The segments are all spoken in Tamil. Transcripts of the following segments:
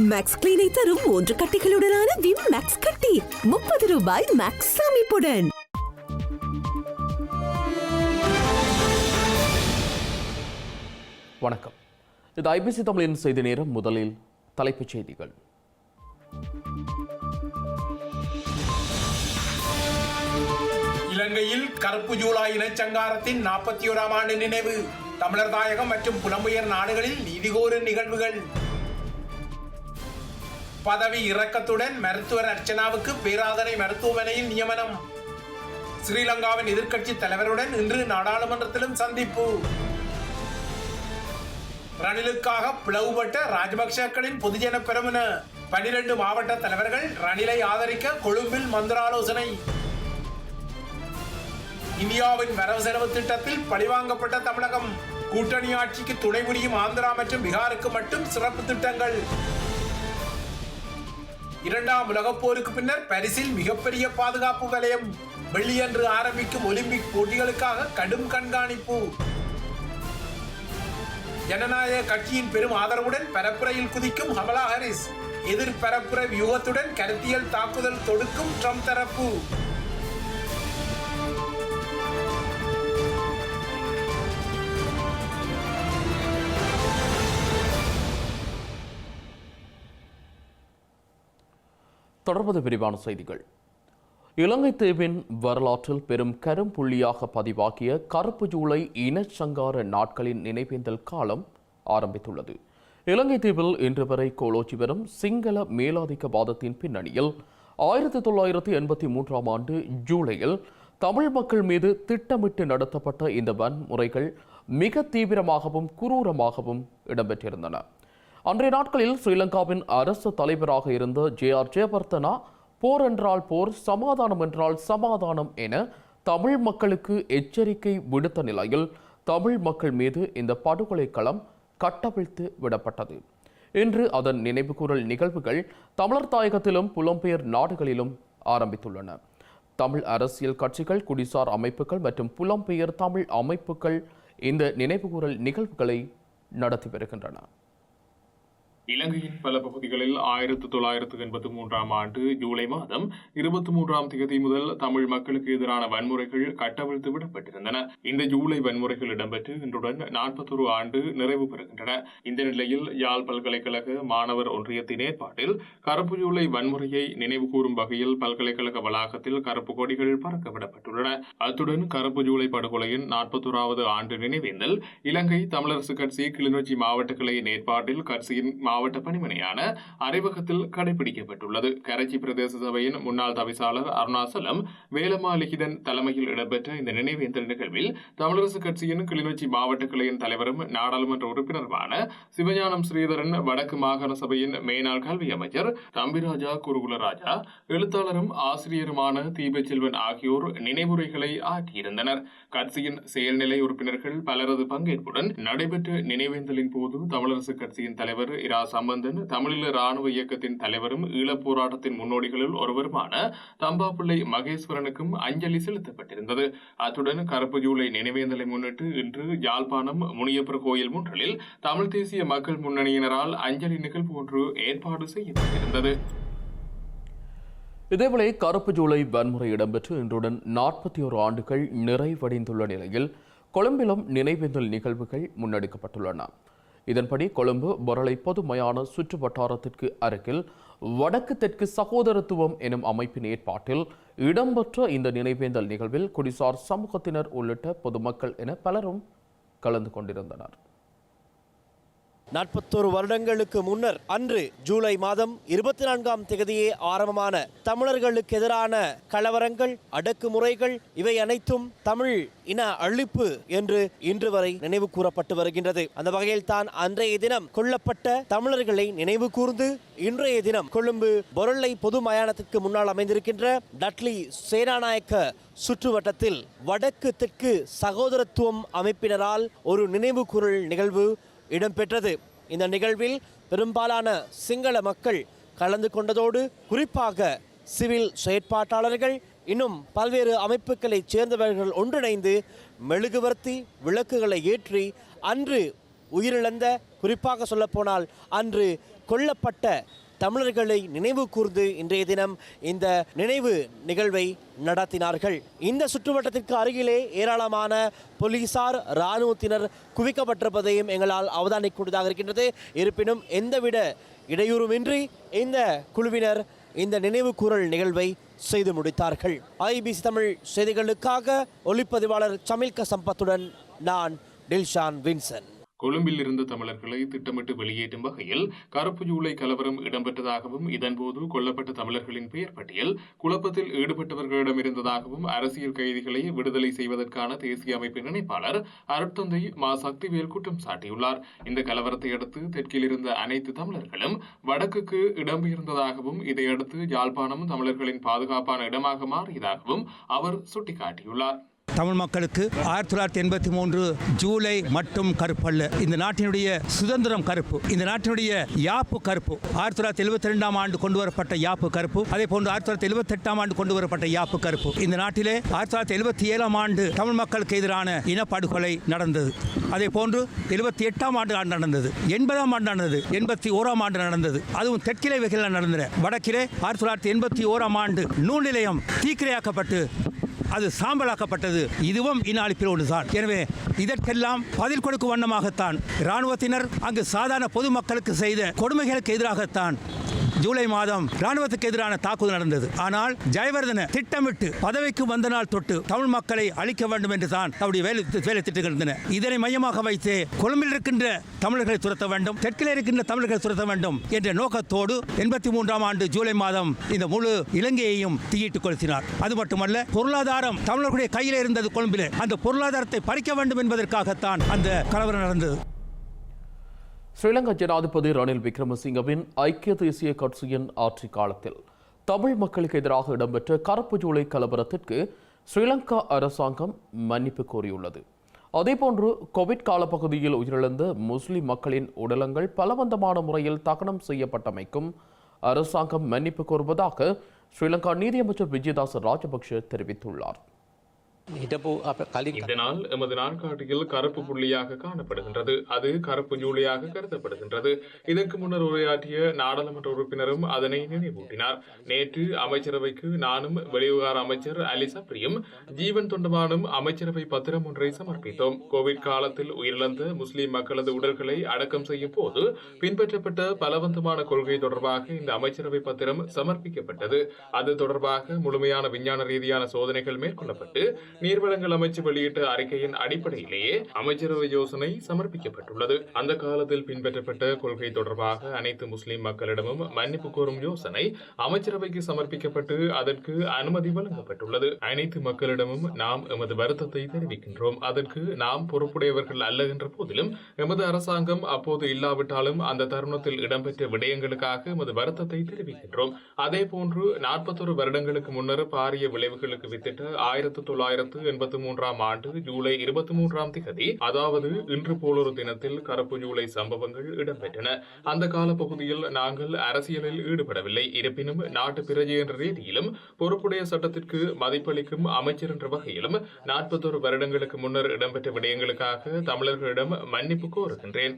மேக்ஸ் கிளீனை தரும் மூன்று கட்டிகளுடனான விம் மேக்ஸ் கட்டி. முப்பது ரூபாய் மேக்ஸ் அமைப்புடன் வணக்கம். இது ஐபிசி தமிழின் செய்தி நேரம். முதலில் தலைப்புச் செய்திகள். இலங்கையில் கருப்பு ஜூலை இனச்சங்காரத்தின் நாற்பத்தி ஓராம் ஆண்டு நினைவு. தமிழர் தாயகம் மற்றும் புலம்பெயர் நாடுகளில் நீதிகோரும் நிகழ்வுகள். பதவி இறக்கத்துடன் மருத்துவர் அர்ச்சனாவுக்கு பேராதனை மருத்துவமனையில் நியமனம். ஸ்ரீலங்காவின் எதிர்க்கட்சி தலைவருடன் இன்று நாடாளுமன்றத்திலும் சந்திப்பு. ரணிலுக்காக பிளவுபட்ட ராஜபக்சேக்களின் பொதுஜன பெருமன. பனிரெண்டு மாவட்ட தலைவர்கள் ரணிலை ஆதரிக்க கொழும்பில் மந்திராலோசனை. இந்தியாவின் வரவு செலவு திட்டத்தில் பழிவாங்கப்பட்ட தமிழகம். கூட்டணி ஆட்சிக்கு துணை புரியும் ஆந்திரா மற்றும் பீகாருக்கு மட்டும் சிறப்பு திட்டங்கள். இரண்டாம் உலகப் போருக்கு பின்னர் பரிசில் மிகப்பெரிய பாதுகாப்பு வலயம் வெள்ளியன்று ஆரம்பிக்கும் ஒலிம்பிக் போட்டிகளுக்காக கடும் கண்காணிப்பு. ஜனநாயக கட்சியின் பெரும் ஆதரவுடன் பரப்புரையில் குதிக்கும் ஹமலா ஹாரிஸ் எதிர் பரப்புரை வியூகத்துடன் கருத்தியல் தாக்குதல் தொடுக்கும் ட்ரம்ப் தரப்பு. தொடர்பது விரிவான செய்திகள். இலங்கை தீவின் வரலாற்றில் பெரும் கரும்புள்ளியாக பதிவாகிய கருப்பு ஜூலை இனச்சங்கார நாட்களின் நினைவேந்தல் காலம் ஆரம்பித்துள்ளது. இலங்கை தீவில் இன்று வரை கோலோச்சி வரும் சிங்கள மேலாதிக்கவாதத்தின் பின்னணியில் ஆயிரத்தி தொள்ளாயிரத்தி எண்பத்தி மூன்றாம் ஆண்டு ஜூலையில் தமிழ் மக்கள் மீது திட்டமிட்டு நடத்தப்பட்ட இந்த வன்முறைகள் மிக தீவிரமாகவும் குரூரமாகவும் இடம்பெற்றிருந்தன. அன்றைய நாட்களில் ஸ்ரீலங்காவின் அரசு தலைவராக இருந்த ஜே ஆர் ஜெயவர்த்தனா போர் என்றால் போர் சமாதானம் என்றால் சமாதானம் என தமிழ் மக்களுக்கு எச்சரிக்கை விடுத்த நிலையில் தமிழ் மக்கள் மீது இந்த படுகொலை களம் கட்டவிழ்த்து விடப்பட்டது. இன்று அதன் நினைவுகூரல் நிகழ்வுகள் தமிழர் தாயகத்திலும் புலம்பெயர் நாடுகளிலும் ஆரம்பித்துள்ளன. தமிழ் அரசியல் கட்சிகள் குடிசார் அமைப்புகள் மற்றும் புலம்பெயர் தமிழ் அமைப்புகள் இந்த நினைவுகூரல் நிகழ்வுகளை நடத்தி வருகின்றன. இலங்கையின் பல பகுதிகளில் ஆயிரத்து தொள்ளாயிரத்து எண்பத்தி மூன்றாம் ஆண்டு ஜூலை மாதம் இருபத்தி மூன்றாம் தேதி முதல் தமிழ் மக்களுக்கு எதிரான வன்முறைகள் கட்டவிழ்த்து விடப்பட்டிருந்தன. இந்த ஜூலை வன்முறைகள் இடம்பெற்று இன்றுடன் நாற்பத்தொரு ஆண்டு நிறைவு பெறுகின்றன. இந்த நிலையில் யாழ் பல்கலைக்கழக மாணவர் ஒன்றியத்தின் ஏற்பாட்டில் கருப்பு ஜூலை வன்முறையை நினைவுகூரும் வகையில் பல்கலைக்கழக வளாகத்தில் கருப்பு கொடிகள் பறக்கவிடப்பட்டுள்ளன அத்துடன் கருப்பு ஜூலை படுகொலையின் நாற்பத்தோராவது ஆண்டு நினைவேந்தல் இலங்கை தமிழரசு கட்சி கிளிநொச்சி மாவட்ட கிளையின் ஏற்பாட்டில் கட்சியின் மாவட்ட மாவட்ட பணிமனையான அறிவகத்தில் கடைபிடிக்கப்பட்டுள்ளது. கரைச்சி பிரதேச சபையின் முன்னாள் தவிசாளர் அருணாசலம் வேலமாலிகிதன் தலைமையில் இடம்பெற்ற இந்த நினைவேந்தல் நிகழ்வில் தமிழரசு கட்சியின் கிளிநொச்சி மாவட்ட கிளையின் தலைவரும் நாடாளுமன்ற உறுப்பினருமான சிவஞானம் ஸ்ரீதரன் வடக்கு மாகாண சபையின் மேனாள் கல்வி அமைச்சர் தம்பிராஜா குருகுலராஜா எழுத்தாளரும் ஆசிரியருமான தீபச்செல்வன் ஆகியோர் நினைவுரைகளை ஆற்றியிருந்தனர் கட்சியின் செயல்நிலை உறுப்பினர்கள் பலரது பங்கேற்புடன் நடைபெற்ற நினைவேந்தலின் போது தமிழரசு கட்சியின் தலைவர் இரா சம்பந்தன் தமிழீழ ராணுவ இயக்கத்தின் தலைவரும் ஈழப் போராட்டத்தின் முன்னோடிகளில் ஒருவருமான தம்பாப்பிள்ளை மகேஸ்வரனுக்கும் அஞ்சலி செலுத்தப்பட்டிருந்தது. அத்துடன் கருப்பு ஜூலை நினைவேந்தலை முன்னிட்டு இன்று யாழ்ப்பாணம் முனியப்பர் கோயில் முன்றலில் தமிழ் தேசிய மக்கள் முன்னணியினரால் அஞ்சலி நிகழ்வு ஒன்று ஏற்பாடு செய்யப்பட்டிருந்தது. இதேவேளை கருப்பு ஜூலை வன்முறை இடம்பெற்று இன்றுடன் நாற்பத்தி ஒரு ஆண்டுகள் நிறைவடைந்துள்ள நிலையில் கொழும்பிலும் நினைவேந்தல் நிகழ்வுகள் முன்னெடுக்கப்பட்டுள்ளன. இதன்படி கொழும்பு பொரளை பொதுமையான சுற்று வட்டாரத்திற்கு அருகில் வடக்கு தெற்கு சகோதரத்துவம் எனும் அமைப்பின் ஏற்பாட்டில் இடம்பெற்ற இந்த நினைவேந்தல் நிகழ்வில் குடிசார் சமூகத்தினர் உள்ளிட்ட பொதுமக்கள் என பலரும் கலந்து கொண்டிருந்தனர். நாற்பத்தோரு வருடங்களுக்கு முன்னர் அன்று ஜூலை மாதம் இருபத்தி நான்காம் தேதியே ஆரம்பமான தமிழர்களுக்கு எதிரான கலவரங்கள் அடக்குமுறைகள் இவை அனைத்தும் தமிழ் இன அழிப்பு என்று இன்று வரை நினைவு கூறப்பட்டு வருகின்றது. அந்த வகையில் தான் அன்றைய தினம் கொல்லப்பட்ட தமிழர்களை நினைவு கூர்ந்து இன்றைய தினம் கொழும்பு பொருளை பொது மயானத்திற்கு முன்னால் அமைந்திருக்கின்ற டட்லி சேனாநாயக்க சுற்றுவட்டத்தில் வடக்கு தெற்கு சகோதரத்துவம் அமைப்பினரால் ஒரு நினைவு நிகழ்வு இடம்பெற்றது. இந்த நிகழ்வில் பெரும்பாலான சிங்கள மக்கள் கலந்து கொண்டதோடு குறிப்பாக சிவில் செயற்பாட்டாளர்கள் இன்னும் பல்வேறு அமைப்புகளைச் சேர்ந்தவர்கள் ஒன்றிணைந்து மெழுகுவர்த்தி விளக்குகளை ஏற்றி அன்று உயிரிழந்த குறிப்பாக சொல்லப்போனால் அன்று கொல்லப்பட்ட தமிழர்களை நினைவு கூர்ந்து இன்றைய தினம் இந்த நினைவு நிகழ்வை நடத்தினார்கள். இந்த சுற்றுவட்டத்திற்கு அருகிலே ஏராளமான போலீசார் இராணுவத்தினர் குவிக்கப்பட்டிருப்பதையும் எங்களால் அவதானிக்கூடியதாக இருக்கின்றது. இருப்பினும் எந்தவித இடையூறுமின்றி இந்த குழுவினர் இந்த நினைவு கூறல் நிகழ்வை செய்து முடித்தார்கள். ஐபிசி தமிழ் செய்திகளுக்காக ஒளிப்பதிவாளர் சமில்க சம்பத்துடன் நான் டில்ஷான் வின்சன். கொழும்பில் இருந்த தமிழர்களை திட்டமிட்டு வெளியேற்றும் வகையில் கருப்பு ஜூலை கலவரம் இடம்பெற்றதாகவும் இதன்போது கொல்லப்பட்ட தமிழர்களின் பெயர் பட்டியல் குழப்பத்தில் ஈடுபட்டவர்களிடம் இருந்ததாகவும் அரசியல் கைதிகளை விடுதலை செய்வதற்கான தேசிய அமைப்பின் இணைப்பாளர் அருட்தந்தை மா சக்திவேல் குற்றம் சாட்டியுள்ளார். இந்த கலவரத்தை அடுத்து தெற்கில் இருந்த அனைத்து தமிழர்களும் வடக்குக்கு இடம்பெயர்ந்ததாகவும் இதையடுத்து யாழ்ப்பாணம் தமிழர்களின் பாதுகாப்பான இடமாக மாறியதாகவும் அவர் சுட்டிக்காட்டியுள்ளார். தமிழ் மக்களுக்கு ஆயிரத்தி தொள்ளாயிரத்தி எண்பத்தி மூன்று ஜூலை மட்டும் கருப்பல்ல. இந்த நாட்டினுடைய சுதந்திரம் கருப்பு. இந்த நாட்டினுடைய யாப்பு கருப்பு. ஆயிரத்தி தொள்ளாயிரத்தி எழுபத்தி ரெண்டாம் ஆண்டு கொண்டு வரப்பட்ட யாப்பு கருப்பு. அதே போன்று ஆயிரத்தி தொள்ளாயிரத்தி எழுபத்தி எட்டாம் ஆண்டு கொண்டு வரப்பட்ட யாப்பு கருப்பு. இந்த நாட்டிலே ஆயிரத்தி தொள்ளாயிரத்தி எழுபத்தி ஏழாம் ஆண்டு தமிழ் மக்களுக்கு எதிரான இனப்படுகொலை நடந்தது. அதே போன்று எழுபத்தி எட்டாம் ஆண்டு ஆண்டு நடந்தது. எண்பதாம் ஆண்டு நடந்தது. எண்பத்தி ஓராம் ஆண்டு நடந்தது. அதுவும் தெற்கிலே வகையில் நடந்தது வடக்கிலே ஆயிரத்தி தொள்ளாயிரத்தி எண்பத்தி ஓராம் ஆண்டு நூல் நிலையம் தீக்கிரையாக்கப்பட்டு அது சாம்பலாக்கப்பட்டது. இதுவும் இந்நாளிப்பில் ஒன்றுதான் எனவே இதற்கெல்லாம் பதில் கொடுக்கும் வண்ணமாகத்தான் இராணுவத்தினர் அங்கு சாதாரண பொதுமக்களுக்கு செய்த கொடுமைகளுக்கு எதிராகத்தான் ஜூலை மாதம் ராணுவத்துக்கு எதிரான தாக்குதல் நடந்தது. ஆனால் ஜெயவர்தன திட்டமிட்டு பதவிக்கு வந்த நாள் தொட்டு தமிழ் மக்களை அழிக்க வேண்டும் என்று தான் அவருடைய வேலை வேலை திட்டங்கள் இருந்தன. இதனை மையமாக வைத்து கொழும்பில் இருக்கின்ற தமிழர்களை துரத்த வேண்டும் தெற்கில் இருக்கின்ற தமிழர்களை துரத்த வேண்டும் என்ற நோக்கத்தோடு எண்பத்தி மூன்றாம் ஆண்டு ஜூலை மாதம் இந்த முழு இலங்கையையும் தீயிட்டுக் கொளுத்தினார். அது மட்டுமல்ல பொருளாதாரம் தமிழர்களுடைய கையில் இருந்தது கொழும்பிலே. அந்த பொருளாதாரத்தை பறிக்க வேண்டும் என்பதற்காகத்தான் அந்த கலவரம் நடந்தது. ஸ்ரீலங்கா ஜனாதிபதி ரணில் விக்ரமசிங்கவின் ஐக்கிய தேசிய கட்சியின் ஆட்சி காலத்தில் தமிழ் மக்களுக்கு எதிராக இடம்பெற்ற கருப்பு ஜூலை கலவரத்திற்கு ஸ்ரீலங்கா அரசாங்கம் மன்னிப்பு கோரியுள்ளது. அதேபோன்று கோவிட் காலப்பகுதியில் உயிரிழந்த முஸ்லிம் மக்களின் உடலங்கள் பலவந்தமான முறையில் தகனம் செய்யப்பட்டமைக்கும் அரசாங்கம் மன்னிப்பு கோருவதாக ஸ்ரீலங்கா நீதியமைச்சர் விஜயதாச ராஜபக்ஷ தெரிவித்துள்ளார். இதனால் எமது நாட்காட்டியில் கருப்பு புள்ளியாக காணப்படுகின்றது. அது கருப்பு ஜூலியாக கருதப்படுகின்றது. இதற்கு முன்னர் உரையாற்றிய நாடாளுமன்ற உறுப்பினரும் அதனை நினைவூட்டினார். நேற்று அமைச்சரவைக்கு நானும் வெளிவிவகார அமைச்சர் அலி ஜீவன் தொண்டமானும் அமைச்சரவை பத்திரம் ஒன்றை சமர்ப்பித்தோம். கோவிட் காலத்தில் உயிரிழந்த முஸ்லிம் மக்களது உடல்களை அடக்கம் செய்யும் போது பின்பற்றப்பட்ட பலவந்தமான கொள்கை தொடர்பாக இந்த அமைச்சரவை பத்திரம் சமர்ப்பிக்கப்பட்டது. அது தொடர்பாக முழுமையான விஞ்ஞான ரீதியான சோதனைகள் மேற்கொள்ளப்பட்டு நீர்வளங்கள் அமைச்சு வெளியிட்ட அறிக்கையின் அடிப்படையிலேயே அமைச்சரவை யோசனை சமர்ப்பிக்கப்பட்டுள்ளது. அந்த காலத்தில் பின்பற்றப்பட்ட கொள்கை தொடர்பாக அனைத்து முஸ்லிம் மக்களிடமும் மன்னிப்பு கோரும் யோசனை அமைச்சரவைக்கு சமர்ப்பிக்கப்பட்டு அதற்கு அனுமதி வழங்கப்பட்டுள்ளது. அனைத்து மக்களிடமும் நாம் எமது வருத்தத்தை தெரிவிக்கின்றோம். அதற்கு நாம் பொறுப்புடையவர்கள் அல்ல என்ற போதிலும் எமது அரசாங்கம் அப்போது இல்லாவிட்டாலும் அந்த தருணத்தில் இடம்பெற்ற விடயங்களுக்காக எமது வருத்தத்தை தெரிவிக்கின்றோம். அதே போன்று நாற்பத்தொரு வருடங்களுக்கு முன்னர் பாரிய விளைவுகளுக்கு வித்திட்ட ஆயிரத்து தொள்ளாயிரத்து தொள்ளாயிரத்து எண்பத்தி மூன்றாம் ஆண்டு ஜூலை இருபத்தி மூன்றாம் திகதி அதாவது இன்று போலொரு தினத்தில் கருப்பு ஜூலை சம்பவங்கள் இடம்பெற்றன. அந்த கால பகுதியில் நாங்கள் அரசியலில் ஈடுபடவில்லை. இருப்பினும் நாட்டு பிரஜை என்ற ரீதியிலும் பொறுப்புடைய சட்டத்திற்கு மதிப்பளிக்கும் அமைச்சர் என்ற வகையிலும் நாற்பத்தொரு வருடங்களுக்கு முன்னர் இடம்பெற்ற விடயங்களுக்காக தமிழர்களிடம் மன்னிப்பு கோருகின்றேன்.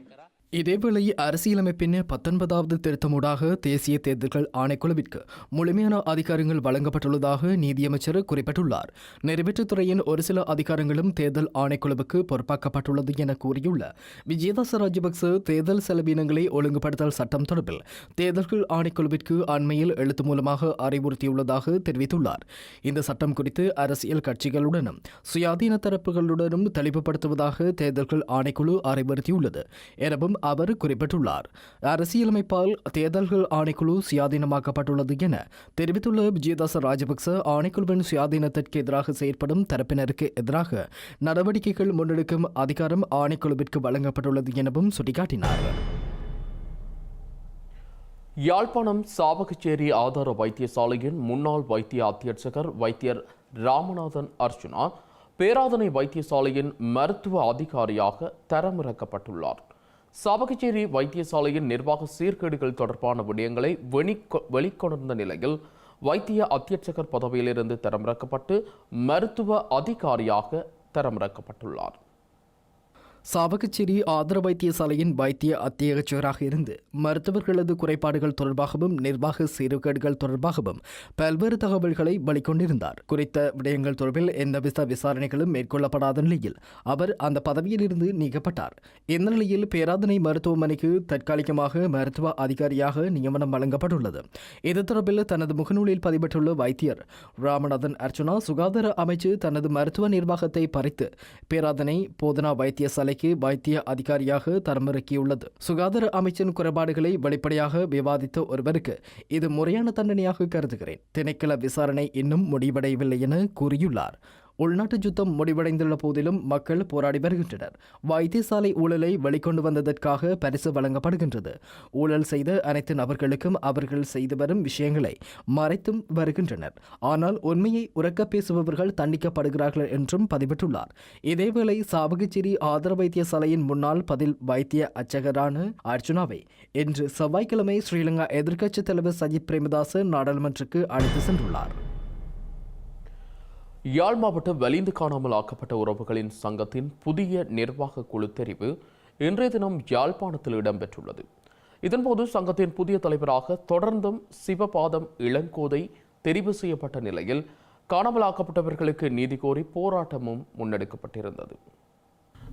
இதேவேளை அரசியலமைப்பின் பத்தொன்பதாவது திருத்தமூடாக தேசிய தேர்தல்கள் ஆணைக்குழுவிற்கு முழுமையான அதிகாரங்கள் வழங்கப்பட்டுள்ளதாக நீதியமைச்சர் குறிப்பிட்டுள்ளார். நிறைவேற்றுத்துறையின் ஒரு சில அதிகாரங்களும் தேர்தல் ஆணைக்குழுவுக்கு பொறுப்பாக்கப்பட்டுள்ளது என கூறியுள்ள விஜயதாச ராஜபக்ச தேர்தல் செலவினங்களை ஒழுங்குபடுத்தல் சட்டம் தொடர்பில் தேர்தல்கள் ஆணைக்குழுவிற்கு அண்மையில் எழுத்து மூலமாக அறிவுறுத்தியுள்ளதாக தெரிவித்துள்ளார். இந்த சட்டம் குறித்து அரசியல் கட்சிகளுடனும் சுயாதீன தரப்புகளுடனும் தெளிவுபடுத்துவதாக தேர்தல்கள் ஆணைக்குழு அறிவுறுத்தியுள்ளது. எனவும் அவர் குறிப்பிட்டுள்ளார். அரசியலமைப்பால் தேர்தல்கள் ஆணைக்குழு சுயாதீனமாக்கப்பட்டுள்ளது என தெரிவித்துள்ள விஜயதாச ராஜபக்ச ஆணைக்குழுவின் சுயாதீனத்திற்கு எதிராக செயற்படும் தரப்பினருக்கு எதிராக நடவடிக்கைகள் முன்னெடுக்கும் அதிகாரம் ஆணைக்குழுவிற்கு வழங்கப்பட்டுள்ளது எனவும் சுட்டிக்காட்டினார். யாழ்ப்பாணம் சாவகச்சேரி ஆதார வைத்தியசாலையின் முன்னாள் வைத்திய அத்தியட்சகர் வைத்தியர் ராமநாதன் அர்ச்சுனா பேராதனை வைத்தியசாலையின் மருத்துவ அதிகாரியாக தரமிறக்கப்பட்டுள்ளார். சாவகச்சேரி வைத்தியசாலையின் நிர்வாக சீர்கேடுகள் தொடர்பான விடயங்களை வெளிக்கொணர்ந்த நிலையில் வைத்திய அத்தியட்சகர் பதவியிலிருந்து தரமிறக்கப்பட்டு மருத்துவ அதிகாரியாக தரமிறக்கப்பட்டுள்ளார் சாவகச்சேரி ஆதர வைத்தியசாலையின் வைத்திய அத்தியட்சகராக இருந்து மருத்துவர்களது குறைபாடுகள் தொடர்பாகவும் நிர்வாக சீர்கேடுகள் தொடர்பாகவும் பல்வேறு தகவல்களை வெளிக்கொண்டிருந்தார். குறித்த விடயங்கள் தொடர்பில் எந்தவித விசாரணைகளும் மேற்கொள்ளப்படாத நிலையில் அவர் அந்த பதவியிலிருந்து நீக்கப்பட்டார். இந்த நிலையில் பேராதனை மருத்துவமனைக்கு தற்காலிகமாக மருத்துவ அதிகாரியாக நியமனம் வழங்கப்பட்டுள்ளது. இது தொடர்பில் தனது முகநூலில் பதிவிட்டுள்ள வைத்தியர் ராமநாதன் அர்ச்சனா சுகாதார அமைச்சு தனது மருத்துவ நிர்வாகத்தை பறித்து பேராதனை போதனா வைத்தியசாலை நிலைக்கு வைத்திய அதிகாரியாக தரமிறக்கியுள்ளது. சுகாதார அமைச்சின் குறைபாடுகளை வெளிப்படையாக விவாதித்த ஒருவருக்கு இது முறையான தண்டனையாக கருதுகிறேன். திணைக்கள விசாரணை இன்னும் முடிவடையவில்லை என கூறியுள்ளார். உள்நாட்டு யுத்தம் முடிவடைந்துள்ள போதிலும் மக்கள் போராடி வருகின்றனர். வைத்தியசாலை ஊழலை வெளிக்கொண்டு வந்ததற்காக பரிசு வழங்கப்படுகின்றது. ஊழல் செய்த அனைத்து நபர்களுக்கும் அவர்கள் செய்து வரும் விஷயங்களை மறைத்தும் வருகின்றனர். ஆனால் உண்மையை உறக்க பேசுபவர்கள் தண்டிக்கப்படுகிறார்கள் என்றும் பதிவிட்டுள்ளார். இதேவேளை சாவகச்சேரி ஆதர வைத்தியசாலையின் முன்னாள் பதில் வைத்திய அச்சகரான அர்ஜுனாவை இன்று செவ்வாய்க்கிழமை ஸ்ரீலங்கா எதிர்க்கட்சித் தலைவர் சஜித் பிரேமதாசு நாடாளுமன்றத்துக்கு அழைத்து சென்றுள்ளார். யாழ் மாவட்டம் வலிந்து காணாமல் ஆக்கப்பட்ட உறவுகளின் சங்கத்தின் புதிய நிர்வாக குழு தெரிவு இன்றைய தினம் யாழ்ப்பாணத்தில் இடம்பெற்றுள்ளது. இதன்போது சங்கத்தின் புதிய தலைவராக தொடர்ந்தும் சிவபாதம் இளங்கோதை தெரிவு செய்யப்பட்ட நிலையில் காணாமல் ஆக்கப்பட்டவர்களுக்கு நீதி கோரி போராட்டமும் முன்னெடுக்கப்பட்டிருந்தது.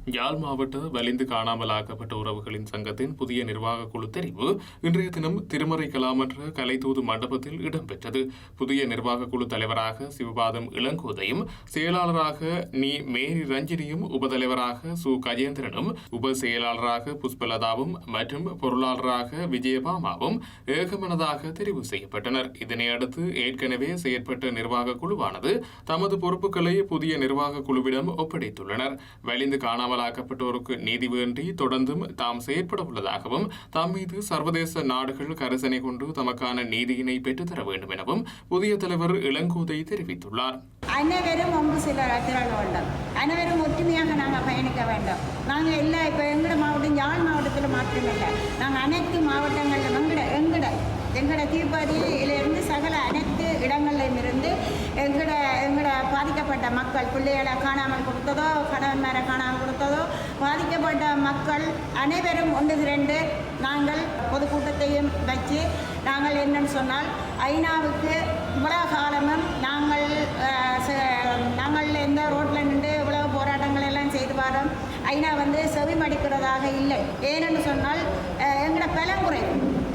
யாழ் மாவட்ட வலிந்து காணாமலாக்கப்பட்ட உறவுகளின் சங்கத்தின் புதிய நிர்வாக குழு தெரிவு இன்றைய தினம் திருமறை கலாமன்ற கலைத்தூது மண்டபத்தில் இடம்பெற்றது. புதிய நிர்வாக குழு தலைவராக சிவபாதம் இளங்கோதையும் செயலாளராக நீ மேரி ரஞ்சினியும் உபதலைவராக சு. கஜேந்திரனும் உப செயலாளராக புஷ்பலதாவும் மற்றும் பொருளாளராக விஜயபாமாவும் ஏகமனதாக தெரிவு செய்யப்பட்டனர். இதனையடுத்து ஏற்கனவே செயற்பட்ட நிர்வாக குழுவானது தமது பொறுப்புகளை புதிய நிர்வாக குழுவிடம் ஒப்படைத்துள்ளனர். வலிந்து காணாமல் காவலாக்கப்பட்டோருக்கு நீதி வேண்டி தொடர்ந்தும் தாம் செயற்பட உள்ளதாகவும் தம் மீது சர்வதேச நாடுகள் கரிசனை கொண்டு தமக்கான நீதியினை பெற்றுத்தர வேண்டும் எனவும் புதிய தலைவர் இளங்கோதை தெரிவித்துள்ளார். அனைவரும் ஒன்று சில திரள வேண்டும். அனைவரும் ஒற்றுமையாக நாங்கள் பயணிக்க வேண்டும். நாங்கள் எல்லா இப்போ எங்கட மாவட்டம் யாழ் மாவட்டத்தில் மாற்றமில்லை நாங்கள் அனைத்து மாவட்டங்களில் எங்கட எங்கட எங்கட தீபாவளியிலிருந்து சகல அனைத்து இருந்து எங்கட எங்கட பாதிக்கப்பட்ட மக்கள் பிள்ளைகளை காணாமல் கொடுத்ததோ கணவன் மேலே காணாமல் கொடுத்ததோ பாதிக்கப்பட்ட மக்கள் அனைவரும் ஒன்று திரண்டு நாங்கள் பொதுக்கூட்டத்தையும் வச்சு நாங்கள் என்னன்னு சொன்னால் ஐநாவுக்கு இவ்வளோ காலமும் நாங்கள் ச- நாங்கள் எந்த ரோட்டில் நின்று இவ்வளோ போராட்டங்கள் எல்லாம் செய்து வரோம். ஐநா வந்து செவிமடிக்கிறதாக இல்லை. ஏனென்று சொன்னால் எங்களோட பலம்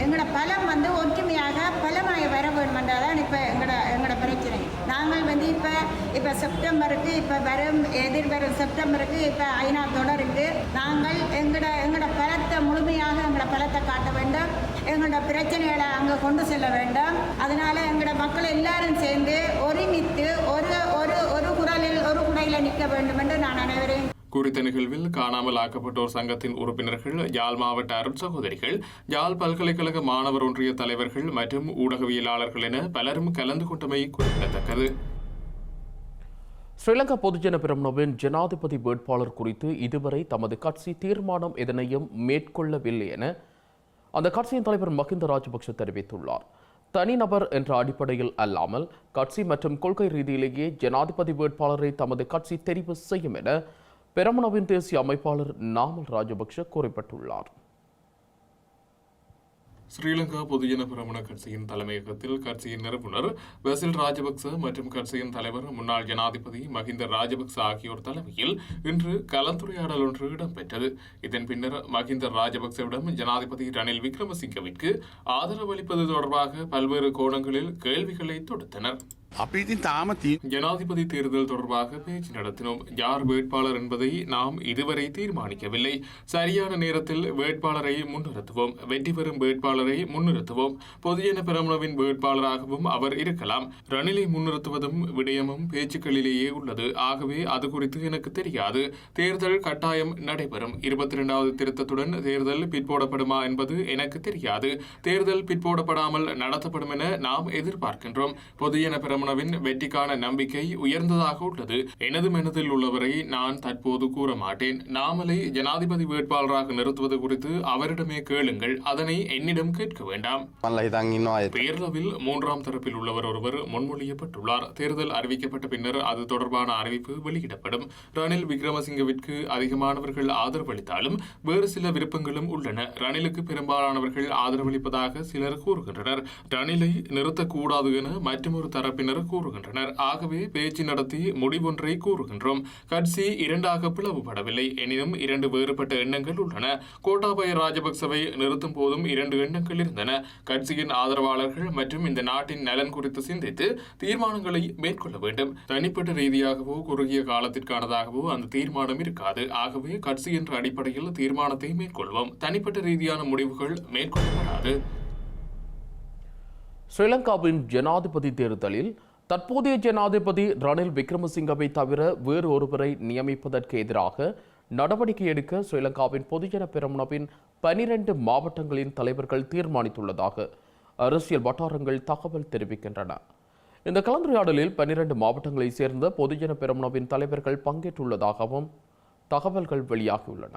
எங்களோட பலம் வந்து ஒற்றுமையாக பலமாக வர வேண்டுமென்றால் தான் இப்போ எங்களோட எங்களோட பிரச்சனை. நாங்கள் வந்து இப்போ இப்போ செப்டம்பருக்கு இப்போ வரும் எதிர்வரும் செப்டம்பருக்கு இப்போ ஐநா தொடருக்கு நாங்கள் எங்களோட எங்களோட பலத்தை முழுமையாக எங்களோட பலத்தை காட்ட வேண்டும். எங்களோட பிரச்சனைகளை அங்கே கொண்டு செல்ல வேண்டும். அதனால் எங்களோட மக்கள் எல்லாரும் சேர்ந்து ஒருமித்து ஒரு ஒரு ஒரு குரலில் ஒரு குடையில் நிற்க வேண்டும் என்று நான் அனைவரையும் குறித்த நிகழ்வில் காணாமல் ஆக்கப்பட்டோர் சங்கத்தின் உறுப்பினர்கள் யாழ் மாவட்ட அருட் சகோதரிகள் யாழ் பல்கலைக்கழக மாணவர் ஒன்றிய தலைவர்கள் மற்றும் ஊடகவியலாளர்கள் என பலரும் கலந்து கொண்டமை குறிப்பிடத்தக்கது. ஸ்ரீலங்கா பொதுஜன பிரமுனவின் ஜனாதிபதி வேட்பாளர் குறித்து இதுவரை தமது கட்சி தீர்மானம் எதனையும் மேற்கொள்ளவில்லை என அந்த கட்சியின் தலைவர் மஹிந்த ராஜபக்ஷ தெரிவித்துள்ளார். தனிநபர் என்ற அடிப்படையில் அல்லாமல் கட்சி மற்றும் கொள்கை ரீதியிலேயே ஜனாதிபதி வேட்பாளரை தமது கட்சி தெரிவு செய்யும் என பெரமுனவின் தேசிய அமைப்பாளர் நாமல் ராஜபக்ஷ கூறப்பட்டுள்ளார். ஸ்ரீலங்கா பொதுஜன பிரமுன கட்சியின் தலைமையகத்தில் கட்சியின் நிறுவனர் பெசில் ராஜபக்ச மற்றும் கட்சியின் தலைவர் முன்னாள் ஜனாதிபதி மஹிந்த ராஜபக்ச ஆகியோர் தலைமையில் இன்று கலந்துரையாடல் ஒன்று இடம்பெற்றது. இதன் பின்னர் மஹிந்த ராஜபக்சவிடம் ஜனாதிபதி ரணில் விக்ரமசிங்கவிற்கு ஆதரவளிப்பது தொடர்பாக பல்வேறு கோணங்களில் கேள்விகளை தொடுத்தனர். ஜனாதிபதி தேர்தல் தொடர்பாக பேச்சு நடத்தினோம். யார் வேட்பாளர் என்பதை நாம் இதுவரை தீர்மானிக்கவில்லை. சரியான நேரத்தில் வேட்பாளரை முன்னிறுத்துவோம். வெற்றி பெறும் வேட்பாளரை முன்னிறுத்துவோம். பொதுஜன பெரமுனவின் வேட்பாளராகவும் அவர் இருக்கலாம். ரணிலை முன்னிறுத்துவதும் விடயமும் பேச்சுக்களிலேயே உள்ளது. ஆகவே அது குறித்து எனக்கு தெரியாது. தேர்தல் கட்டாயம் நடைபெறும். இருபத்தி இரண்டாவது திருத்தத்துடன் தேர்தல் பிற்போடப்படுமா என்பது எனக்கு தெரியாது. தேர்தல் பிற்போடப்படாமல் நடத்தப்படும் என நாம் எதிர்பார்க்கின்றோம். பொதுஜன பெரமுன பெரமுனவின் வெற்றிக்கான நம்பிக்கை உயர்ந்ததாக உள்ளது. எனது மனதில் உள்ளவரை நான் தற்போது கூற மாட்டேன். நாமலை ஜனாதிபதி வேட்பாளராக நிறுத்துவது குறித்து அவரிடமே கேளுங்கள். அதனை என்னிடம் கேட்க வேண்டாம். பேரளவில் மூன்றாம் தரப்பில் உள்ளவர் ஒருவர் முன்மொழியப்பட்டுள்ளார். தேர்தல் அறிவிக்கப்பட்ட பின்னர் அது தொடர்பான அறிவிப்பு வெளியிடப்படும். ரணில் விக்ரமசிங்கவிற்கு அதிகமானவர்கள் ஆதரவளித்தாலும் வேறு சில விருப்பங்களும் உள்ளன. ரணிலுக்கு பெரும்பாலானவர்கள் ஆதரவளிப்பதாக சிலர் கூறுகின்றனர். ரணிலை நிறுத்தக்கூடாது என மற்றொரு தரப்பினர் கூறுகின்றனர். ஆகவே பேச்சு நடத்தி முடிவொன்றை கூறுகின்றோம். கட்சி இரண்டாக பிளவுபடவில்லை. எனினும் இரண்டு வேறுபட்ட எண்ணங்கள் உள்ளன. கோட்டாபய ராஜபக்சவை நிறுத்தும் போதும் இரண்டு எண்ணங்கள் இருந்தன. கட்சியின் ஆதரவாளர்கள் மற்றும் இந்த நாட்டின் நலன் குறித்து சிந்தித்து தீர்மானங்களை மேற்கொள்ள வேண்டும். தனிப்பட்ட ரீதியாகவோ குறுகிய காலத்திற்கானதாகவோ அந்த தீர்மானம் இருக்காது. ஆகவே கட்சி என்ற அடிப்படையில் தீர்மானத்தை மேற்கொள்வோம். தனிப்பட்ட ரீதியான முடிவுகள் மேற்கொள்ளப்படாது. ஸ்ரீலங்காவின் ஜனாதிபதி தேர்தலில் தற்போதைய ஜனாதிபதி ரணில் விக்ரமசிங்கவை தவிர வேறு ஒருவரை நியமிப்பதற்கு எதிராக நடவடிக்கை எடுக்க ஸ்ரீலங்காவின் பொதுஜன பெரமுனவின் பனிரெண்டு மாவட்டங்களின் தலைவர்கள் தீர்மானித்துள்ளதாக அரசியல் வட்டாரங்கள் தகவல் தெரிவிக்கின்றன. இந்த கலந்துரையாடலில் பன்னிரண்டு மாவட்டங்களைச் சேர்ந்த பொதுஜன பெரமுனவின் தலைவர்கள் பங்கேற்றுள்ளதாகவும் தகவல்கள் வெளியாகியுள்ளன.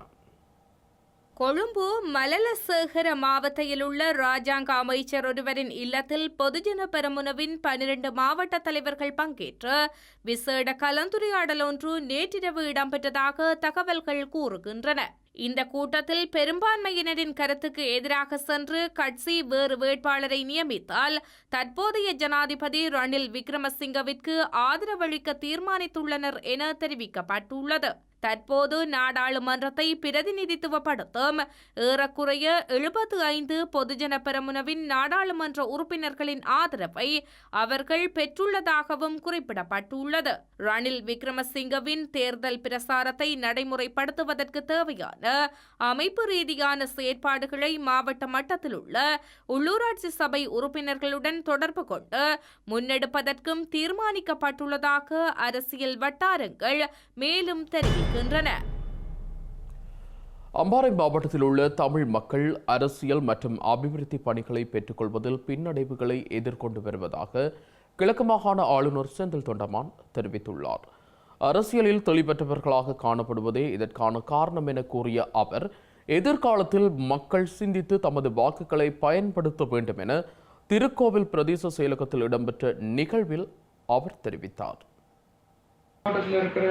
கொழும்பு மலலசேகர மாவட்டத்தில் உள்ள ராஜாங்க அமைச்சர் ஒருவரின் இல்லத்தில் பொதுஜன பெருமுனவின் பனிரெண்டு மாவட்ட தலைவர்கள் பங்கேற்று விசேட கலந்துரையாடல் ஒன்று நேற்றிரவு இடம்பெற்றதாக தகவல்கள் கூறுகின்றன. இந்த கூட்டத்தில் பெரும்பான்மையினரின் கருத்துக்கு எதிராக சென்று கட்சி வேறு வேட்பாளரை நியமித்தால் தற்போதைய ஜனாதிபதி ரணில் விக்ரமசிங்கவிற்கு ஆதரவளிக்க தீர்மானித்துள்ளனர் என தெரிவிக்கப்பட்டுள்ளது. தற்போது நாடாளுமன்றத்தை பிரதிநிதித்துவப்படுத்தும் ஏறக்குறைய எழுபத்து ஐந்து பொதுஜன பெரமுனவின் நாடாளுமன்ற உறுப்பினர்களின் ஆதரவை அவர்கள் பெற்றுள்ளதாகவும் குறிப்பிடப்பட்டுள்ளது. ரணில் விக்ரமசிங்கவின் தேர்தல் பிரசாரத்தை நடைமுறைப்படுத்துவதற்கு தேவையான அமைப்பு ரீதியான செயற்பாடுகளை மாவட்ட மட்டத்தில் உள்ள உள்ளூராட்சி சபை உறுப்பினர்களுடன் தொடர்பு கொண்டு முன்னெடுப்பதற்கும் தீர்மானிக்கப்பட்டுள்ளதாக அரசியல் வட்டாரங்கள் மேலும் தெரிவிக்கின்றன. அம்பாறை மாவட்டத்தில் உள்ள தமிழ் மக்கள் அரசியல் மற்றும் அபிவிருத்தி பணிகளை பெற்றுக்கொள்வதில் பின்னடைவுகளை எதிர்கொண்டு வருவதாக கிழக்கு மாகாண ஆளுநர் செந்தில் தொண்டமான் தெரிவித்துள்ளார். அரசியலில் தெளிவற்றவர்களாக காணப்படுவதே இதற்கான காரணம் என கூறிய அவர் எதிர்காலத்தில் மக்கள் சிந்தித்து தமது வாக்குகளை பயன்படுத்த வேண்டும் என திருக்கோவில் பிரதேச செயலகத்தில் இடம்பெற்ற நிகழ்வில் அவர் தெரிவித்தார். மாவட்டத்தில் இருக்கிற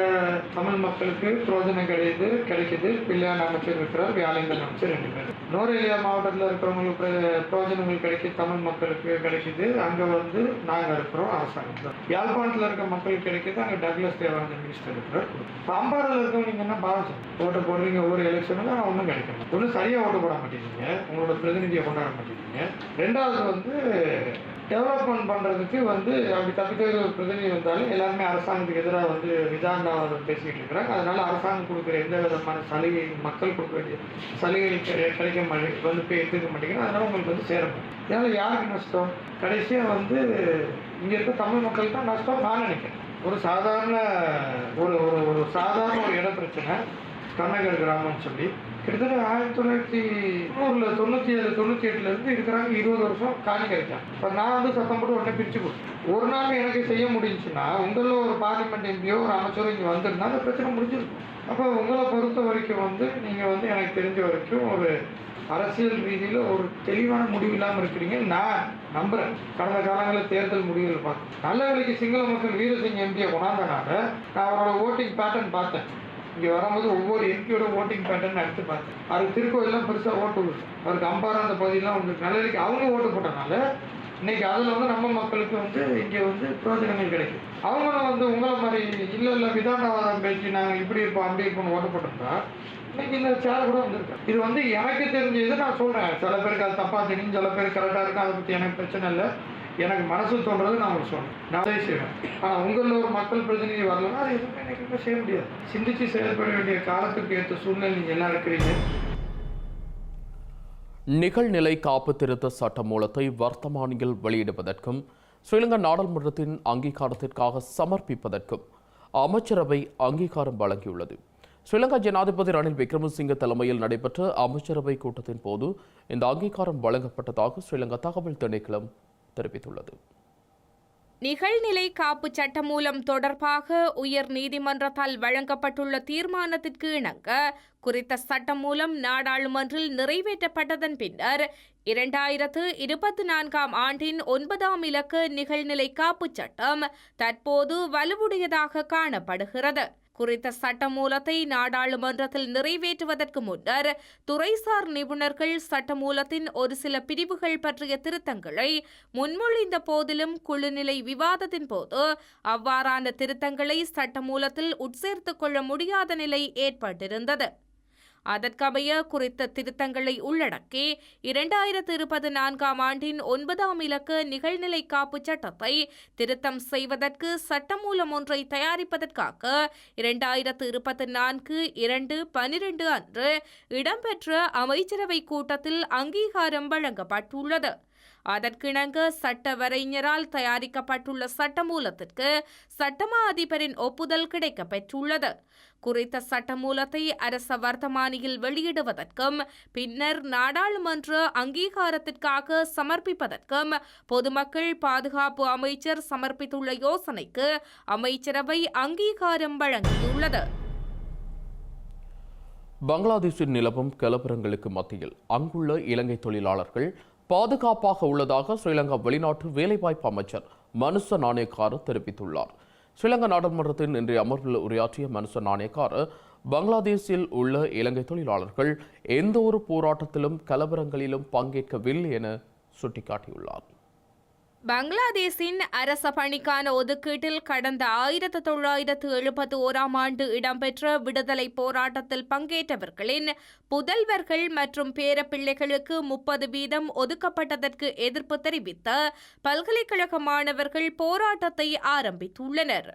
தமிழ் மக்களுக்கு பிரோஜனம் கிடையாது கிடைக்குது. பிள்ளையான அமைச்சர் இருக்கிறார் வியாழங்கள் அமைச்சர் ரெண்டு பேர். நோரேலியா மாவட்டத்தில் இருக்கிறவங்களுக்கு பிரயோஜனங்கள் பிரோஜனங்கள் கிடைக்குது தமிழ் மக்களுக்கு கிடைக்குது. அங்கே வந்து நாங்கள் இருக்கிறோம் அரசாங்கம் யாழ்ப்பாணத்தில் இருக்க மக்களுக்கு கிடைக்குது அங்கே டக்ளஸ் தேவானந்த மினிஸ்டர் இருக்கிறார். இப்போ அம்பாறையில் இருக்கவங்க நீங்கள் என்ன பாதிச்சு ஓட்டு போடுறீங்க ஒவ்வொரு எலெக்ஷனுக்கும் ஆனால் ஒன்றும் கிடைக்கல. ஒன்றும் சரியாக ஓட்டு போட மாட்டேங்கிறீங்க. உங்களோட பிரதிநிதியை கொண்டாட மாட்டேங்கிறீங்க. ரெண்டாவது வந்து டெவலப்மெண்ட் பண்ணுறதுக்கு வந்து அப்படி தப்பிக்கிற ஒரு பிரதிநிதி வந்தாலும் எல்லாருமே அரசாங்கத்துக்கு எதிராக வந்து விதாண்டாவாதம் பேசிக்கிட்டு இருக்கிறாங்க. அதனால் அரசாங்கம் கொடுக்குற எந்த விதமான சலுகை மக்கள் கொடுக்க வேண்டிய சலுகை கிடைக்க மாட்டேங்குது வந்து போய் எடுத்துக்க மாட்டேங்குது அதனால் உங்களுக்கு வந்து சேரும் அதனால் யாருக்கு நஷ்டம்? கடைசியாக வந்து இங்கே இருக்க தமிழ் மக்கள் தான் நஷ்டம் நான் நினைக்கிறேன். ஒரு சாதாரண ஒரு ஒரு ஒரு சாதாரண ஒரு இட பிரச்சனை கண்ணகர் கிராமம்னு சொல்லி. கிட்டத்தட்ட ஆயிரத்தி தொள்ளாயிரத்தி தொண்ணூறுல தொண்ணூற்றி ஏழு தொண்ணூற்றி எட்டுல இருந்து இருக்கிறாங்க இருபது வருஷம் காணி கிடைச்சாங்க இப்போ நான் வந்து சத்தம் போட்டு உடனே பிரிச்சு கொடுத்தேன். ஒரு நாள் எனக்கு செய்ய முடிஞ்சுன்னா உங்களில் ஒரு பார்லிமெண்ட் எம்பியோ ஒரு அமைச்சரோ இங்கே வந்திருந்தா அந்த பிரச்சனை முடிஞ்சிருக்கும் அப்போ உங்களை பொறுத்த வரைக்கும் வந்து நீங்கள் வந்து எனக்கு தெரிஞ்ச வரைக்கும் ஒரு அரசியல் ரீதியில் ஒரு தெளிவான முடிவு இல்லாமல் இருக்கிறீங்க. நான் நம்புறேன். கடந்த காலங்களில் தேர்தல் முடிவுகள் பார்த்தேன். நல்ல வேலைக்கு சிங்கள மக்கள் வீரசிங் எம்பியை கொண்டாந்தனால நான் அவரோட ஓட்டிங் பேட்டர்ன் பார்த்தேன். இங்கே வரும்போது ஒவ்வொரு எம்பியோட ஓட்டிங் பேட்டர்ன் எடுத்து பார்த்தேன். அவருக்கு திருக்கோயிலாம் பெருசாக ஓட்டு அவருக்கு அம்பாரா அந்த பகுதியெலாம் உங்களுக்கு நல்லதுக்கு அவங்க ஓட்டு போட்டனால இன்னைக்கு அதில் வந்து நம்ம மக்களுக்கு வந்து இங்கே வந்து பிரயோஜனங்கள் கிடைக்கும். அவங்களும் வந்து உங்களை மாதிரி இல்லை இல்லை விதாண்டவாதம் பேச்சு நாங்கள் இப்படி இருப்போம் அப்படி இருப்போம்னு ஓட்ட போட்டோம்னா இன்னைக்கு இந்த சேலை கூட வந்திருக்கேன் இது வந்து எனக்கு தெரிஞ்சது நான் சொல்கிறேன் சில பேருக்கு அது தப்பாக தெரியும் சில பேர் கரெக்டாக இருக்கும் அதை பற்றி எனக்கு பிரச்சனை இல்லை. எனக்கு மனசு தோன்றது நான் உங்களுக்கு சொன்னேன் நான் அதை செய்வேன். ஆனால் உங்களில் ஒரு மக்கள் பிரதிநிதி வரலன்னா அது எதுவுமே எனக்கு செய்ய முடியாது. சிந்திச்சு செயல்பட வேண்டிய காலத்துக்கு ஏற்ற சூழ்நிலை நீங்கள் என்ன இருக்கிறீங்க நிகழ்நிலை காப்பு திருத்த சட்ட மூலத்தை வர்த்தமானியில் வெளியிடுவதற்கும் ஸ்ரீலங்கா நாடாளுமன்றத்தின் அங்கீகாரத்திற்காக சமர்ப்பிப்பதற்கும் அமைச்சரவை அங்கீகாரம் வழங்கியுள்ளது. ஸ்ரீலங்கா ஜனாதிபதி ரணில் விக்ரமசிங்க தலைமையில் நடைபெற்ற அமைச்சரவை கூட்டத்தின் போது இந்த அங்கீகாரம் வழங்கப்பட்டதாக ஸ்ரீலங்கா தகவல் திணைக்களம் தெரிவித்துள்ளது. நிகழ்நிலை காப்பு சட்டமூலம் தொடர்பாக உயர் நீதிமன்றத்தால் வழங்கப்பட்டுள்ள தீர்மானத்திற்கு இணங்க குறித்த சட்டம் மூலம் நாடாளுமன்றில் நிறைவேற்றப்பட்டதன் பின்னர் இரண்டாயிரத்து இருபத்தி நான்காம் ஆண்டின் ஒன்பதாம் இலக்கு நிகழ்நிலை காப்பு சட்டம் தற்போது வலுவுடையதாக காணப்படுகிறது. குறித்த சட்டமூலத்தை நாடாளுமன்றத்தில் நிறைவேற்றுவதற்கு முன்னர் துறைசார் நிபுணர்கள் சட்டமூலத்தின் ஒரு சில பிரிவுகள் பற்றிய திருத்தங்களை முன்மொழிந்த போதிலும் குழுநிலை விவாதத்தின் போது அவ்வாறான திருத்தங்களை சட்டமூலத்தில் உட்சேர்த்துக் கொள்ள முடியாத நிலை ஏற்பட்டிருந்தது. அதற்கமைய குறித்த திருத்தங்களை உள்ளடக்கி இரண்டாயிரத்து இருபது நான்காம் ஆண்டின் ஒன்பதாம் இலக்க நிகழ்நிலை காப்பு சட்டத்தை திருத்தம் செய்வதற்கு சட்டமூலம் ஒன்றை தயாரிப்பதற்காக இரண்டாயிரத்து இருபத்தி நான்கு இரண்டு பனிரெண்டு அன்று இடம்பெற்ற அமைச்சரவை கூட்டத்தில் அங்கீகாரம் வழங்கப்பட்டுள்ளது. அதற்கிணங்க சட்ட வரைஞரால் தயாரிக்கப்பட்டுள்ள சட்டமூலத்திற்கு சட்டமா அதிபரின் ஒப்புதல் கிடைக்கப்பெற்றுள்ளது. குறித்த சட்டமூலத்தை அரச வர்த்தமானியில் வெளியிடுவதற்கும் பின்னர் நாடாளுமன்ற அங்கீகாரத்திற்காக சமர்ப்பிப்பதற்கும் பொதுமக்கள் பாதுகாப்பு அமைச்சர் சமர்ப்பித்துள்ள யோசனைக்கு அமைச்சரவை அங்கீகாரம் வழங்கியுள்ளது. பங்களாதேஷில் நிலவும் கலவரங்களுக்கு மத்தியில் அங்குள்ள இலங்கை தொழிலாளர்கள் பாதுகாப்பாக உள்ளதாக ஸ்ரீலங்கா வெளிநாட்டு வேலைவாய்ப்பு அமைச்சர் மனுச நாணயக்கார தெரிவித்துள்ளார். ஸ்ரீலங்கா நாடாளுமன்றத்தின் இன்றைய அமர்வில் உரையாற்றிய மனுச நாணயக்கார பங்களாதேஷில் உள்ள இலங்கை தொழிலாளர்கள் எந்த ஒரு போராட்டத்திலும் கலவரங்களிலும் பங்கேற்கவில்லை என சுட்டிக்காட்டியுள்ளார். பங்களாதேஷின் அரச பணிக்கான ஒதுக்கீட்டில் கடந்த ஆயிரத்து தொள்ளாயிரத்து எழுபத்தி ஓராம் ஆண்டு இடம்பெற்ற விடுதலை போராட்டத்தில் பங்கேற்றவர்களின் புதல்வர்கள் மற்றும் பேரப்பிள்ளைகளுக்கு முப்பது வீதம் ஒதுக்கப்பட்டதற்கு எதிர்ப்பு தெரிவித்த பல்கலைக்கழக மாணவர்கள் போராட்டத்தை ஆரம்பித்துள்ளனர்.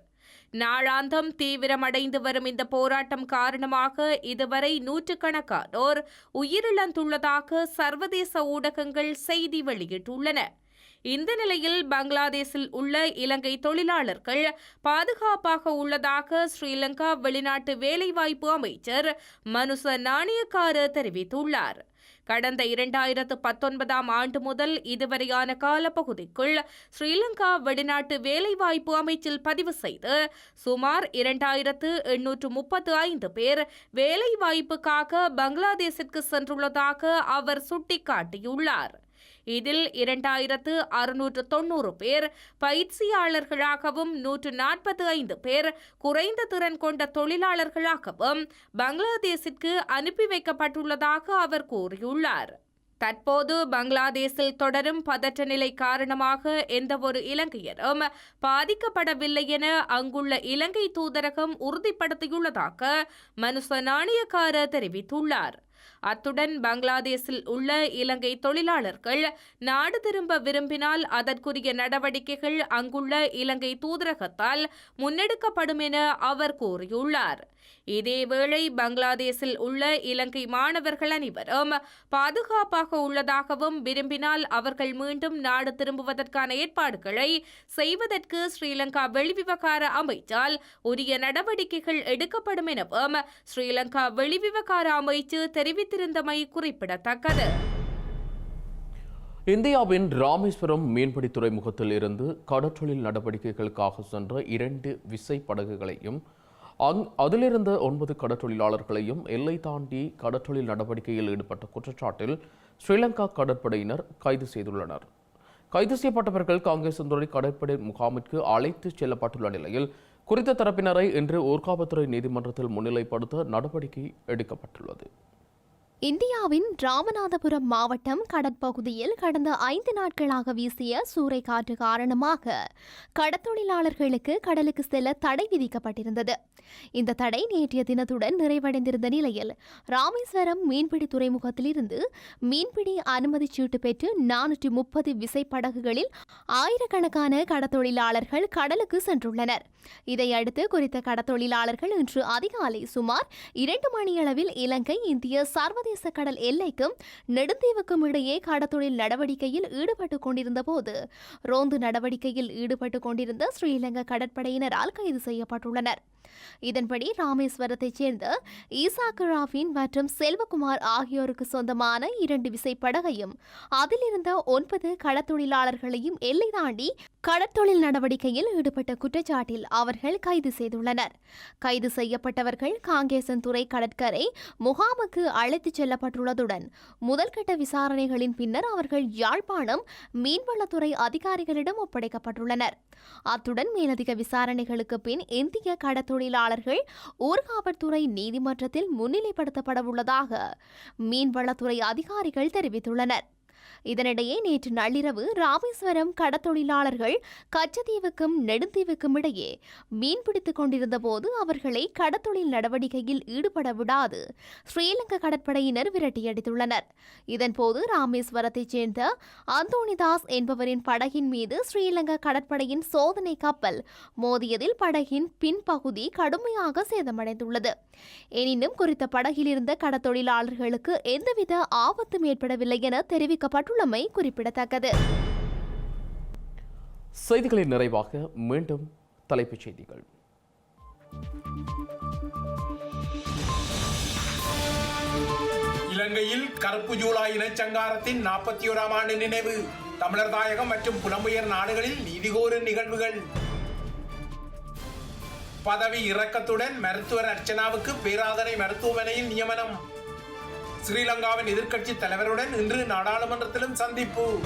நாளாந்தம் தீவிரமடைந்து வரும் இந்த போராட்டம் காரணமாக இதுவரை நூற்றுக்கணக்கானோர் உயிரிழந்துள்ளதாக சர்வதேச ஊடகங்கள் செய்தி வெளியிட்டுள்ளன. இந்த நிலையில் பங்களாதேஷில் உள்ள இலங்கை தொழிலாளர்கள் பாதுகாப்பாக உள்ளதாக ஸ்ரீலங்கா வெளிநாட்டு வேலைவாய்ப்பு அமைச்சர் மனுச நாணயக்கார தெரிவித்துள்ளார். கடந்த இரண்டாயிரத்து பத்தொன்பதாம் ஆண்டு முதல் இதுவரையான காலப்பகுதிக்குள் ஸ்ரீலங்கா வெளிநாட்டு வேலைவாய்ப்பு அமைச்சில் பதிவு செய்து சுமார் இரண்டாயிரத்து எண்ணூற்று முப்பத்து ஐந்து பேர் வேலைவாய்ப்புக்காக பங்களாதேஷிற்கு சென்றுள்ளதாக அவர் சுட்டிக்காட்டியுள்ளார். இதில் இரண்டாயிரத்து அறுநூற்று தொண்ணூறு பேர் பயிற்சியாளர்களாகவும் நூற்று நாற்பத்தி ஐந்து பேர் குறைந்த திறன் கொண்ட தொழிலாளர்களாகவும் பங்களாதேசிற்கு அனுப்பி வைக்கப்பட்டுள்ளதாக அவர் கூறியுள்ளார். தற்போது பங்களாதேஷில் தொடரும் பதற்ற நிலை காரணமாக எந்தவொரு இலங்கையரும் பாதிக்கப்படவில்லை என அங்குள்ள இலங்கை தூதரகம் உறுதிப்படுத்தியுள்ளதாக மனுச நாணயக்கார தெரிவித்துள்ளார். அத்துடன் பங்களாதேஷில் உள்ள இலங்கை தொழிலாளர்கள் நாடு திரும்ப விரும்பினால் அதற்குரிய நடவடிக்கைகள் அங்குள்ள இலங்கை தூதரகத்தால் முன்னெடுக்கப்படும் என அவர் கூறியுள்ளார். இதேவேளை பங்களாதேஷில் உள்ள இலங்கை மாணவர்கள் அனைவரும் பாதுகாப்பாக உள்ளதாகவும் விரும்பினால் அவர்கள் மீண்டும் நாடு திரும்புவதற்கான ஏற்பாடுகளை செய்வதற்கு ஸ்ரீலங்கா வெளிவிவகார அமைச்சால் உரிய நடவடிக்கைகள் எடுக்கப்படும் எனவும் ஸ்ரீலங்கா வெளிவிவகார அமைச்சு தெரிவித்திருந்தமை குறிப்பிடத்தக்கது. இந்தியாவின் ராமேஸ்வரம் மீன்பிடி துறைமுகத்தில் இருந்து கடற்றொழில் நடவடிக்கைகளுக்காக சென்ற இரண்டு விசை படகுகளையும் அங் அதிலிருந்த ஒன்பது கடற்றொழிலாளர்களையும் எல்லை தாண்டி கடற்றொழில் நடவடிக்கையில் ஈடுபட்ட குற்றச்சாட்டில் ஸ்ரீலங்கா கடற்படையினர் கைது செய்துள்ளனர். கைது செய்யப்பட்டவர்கள் காங்கேசந்துறை கடற்படை முகாமிற்கு அழைத்து செல்லப்பட்டுள்ள நிலையில் குறித்த தரப்பினரை இன்று ஊர்காவத்துறை நீதிமன்றத்தில் முன்னிலைப்படுத்த நடவடிக்கை எடுக்கப்பட்டுள்ளது. இந்தியாவின் ராமநாதபுரம் மாவட்டம் கடற்பகுதியில் கடந்த ஐந்து நாட்களாக வீசிய சூறைக்காற்று காரணமாக கடத்தொழிலாளர்களுக்கு கடலுக்கு செல்ல தடை விதிக்கப்பட்டிருந்தது. இந்த தடை நேற்றைய தினத்துடன் நிறைவடைந்திருந்த நிலையில் ராமேஸ்வரம் மீன்பிடி துறைமுகத்திலிருந்து மீன்பிடி அனுமதி சீட்டு பெற்று நானூற்றி முப்பது விசைப்படகுகளில் ஆயிரக்கணக்கான கடத்தொழிலாளர்கள் கடலுக்கு சென்றுள்ளனர். இதையடுத்து குறித்த கடத்தொழிலாளர்கள் இன்று அதிகாலை சுமார் இரண்டு மணியளவில் இலங்கை இந்திய சர்வதேச வங்கதேச கடல் எல்லைக்கும் நெடுந்தீவுக்கும் இடையே கடத்தொழில் நடவடிக்கையில் ஈடுபட்டுக் கொண்டிருந்த போது ரோந்து நடவடிக்கையில் ஈடுபட்டுக் கொண்டிருந்த ஸ்ரீலங்கா கடற்படையினரால் கைது செய்யப்பட்டுள்ளனர். இதன்படி ராமேஸ்வரத்தைச் சேர்ந்த ஈசாக்கு ராஃபின் மற்றும் செல்வகுமார் ஆகியோருக்கு சொந்தமான இரண்டு விசைப்படகையும் அதிலிருந்த ஒன்பது கடத்தொழிலாளர்களையும் எல்லை தாண்டி கடற்தொழில் நடவடிக்கையில் ஈடுபட்ட குற்றச்சாட்டில் அவர்கள் கைது செய்துள்ளனர். கைது செய்யப்பட்டவர்கள் காங்கேசன்துறை கடற்கரை முகாமுக்கு அழைத்துச் செல்லப்பட்டுள்ளதுடன் முதல்கட்ட விசாரணைகளின் பின்னர் அவர்கள் யாழ்ப்பாணம் மீன்வளத்துறை அதிகாரிகளிடம் ஒப்படைக்கப்பட்டுள்ளனர். அத்துடன் மேலதிக விசாரணைகளுக்கு பின் இந்திய கடற்தொழிலாளர்கள் ஊர்காவல்துறை நீதிமன்றத்தில் முன்னிலைப்படுத்தப்படவுள்ளதாக மீன்வளத்துறை அதிகாரிகள் தெரிவித்துள்ளனர். இதனிடையே நேற்று நள்ளிரவு ராமேஸ்வரம் கடத்தொழிலாளர்கள் கச்சத்தீவுக்கும் நெடுந்தீவுக்கும் இடையே மீன்பிடித்துக் கொண்டிருந்த போது அவர்களை கடத்தொழில் நடவடிக்கையில் ஈடுபட விடாது ஸ்ரீலங்கா கடற்படையினர் விரட்டியடித்துள்ளனர் இதன்போது ராமேஸ்வரத்தைச் சேர்ந்த அந்தோணிதாஸ் என்பவரின் படகின் மீது ஸ்ரீலங்கா கடற்படையின் சோதனை கப்பல் மோதியதில் படகின் பின்பகுதி கடுமையாக சேதமடைந்துள்ளது. எனினும் குறித்த படகில் இருந்த கடத்தொழிலாளர்களுக்கு எந்தவித ஆபத்தும் ஏற்படவில்லை என தெரிவிக்கப்பட்டுள்ளமை குறிப்பிடத்தக்கது. செய்திகளின் நிறைவாக மீண்டும் தலைப்புச் செய்திகள். இலங்கையில் கருப்பு ஜூலை இனச்சங்காரத்தின் நாற்பத்தி ஓராம் ஆண்டு நினைவு. தமிழர் தாயகம் மற்றும் புலம்பெயர் நாடுகளில் நீதிகோரும் நிகழ்வுகள். பதவி இறக்கத்துடன் மருத்துவர் அர்ச்சனாவுக்கு பேராதனை மருத்துவமனையில் நியமனம். ஸ்ரீலங்காவின் எதிர்க்கட்சி தலைவருடன் இன்று நாடாளுமன்றத்திலும் சந்திப்பு.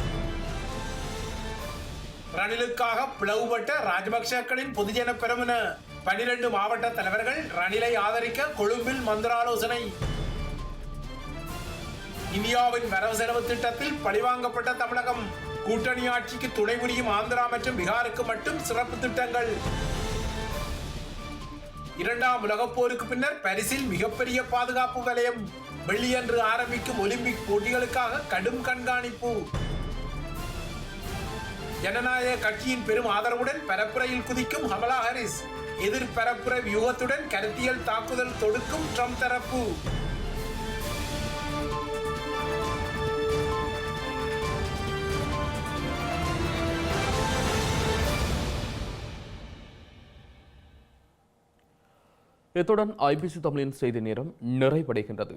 ரணிலுக்காக பிளவுபட்ட ராஜபக்சேக்களின் பொதுஜன பெருமன. பனிரெண்டு மாவட்ட தலைவர்கள் ரணிலை ஆதரிக்க கொழும்பில் மந்திராலோசனை. இந்தியாவின் வரவு செலவு திட்டத்தில் பழிவாங்கப்பட்ட தமிழகம். கூட்டணி ஆட்சிக்கு துணை புரியும் ஆந்திரா மற்றும் பீகாருக்கு மட்டும் சிறப்பு திட்டங்கள். இரண்டாம் உலகப் போருக்கு பின்னர் பரிசில் மிகப்பெரிய பாதுகாப்பு வலயம். வெள்ளியன்று ஆரம்பிக்கும் ஒலிம்பிக் போட்டிகளுக்காக கடும் கண்காணிப்பு. ஜனநாயக கட்சியின் பெரும் ஆதரவுடன் பரப்புரையில் குதிக்கும் ஹமலா ஹாரிஸ் எதிர் பரப்புரை வியூகத்துடன் கருத்தியல் தாக்குதல் தொடுக்கும் ட்ரம்ப் தரப்பு. இத்துடன் ஐபிசி தமிழின் செய்தி நேரம் நிறைவடைகின்றது.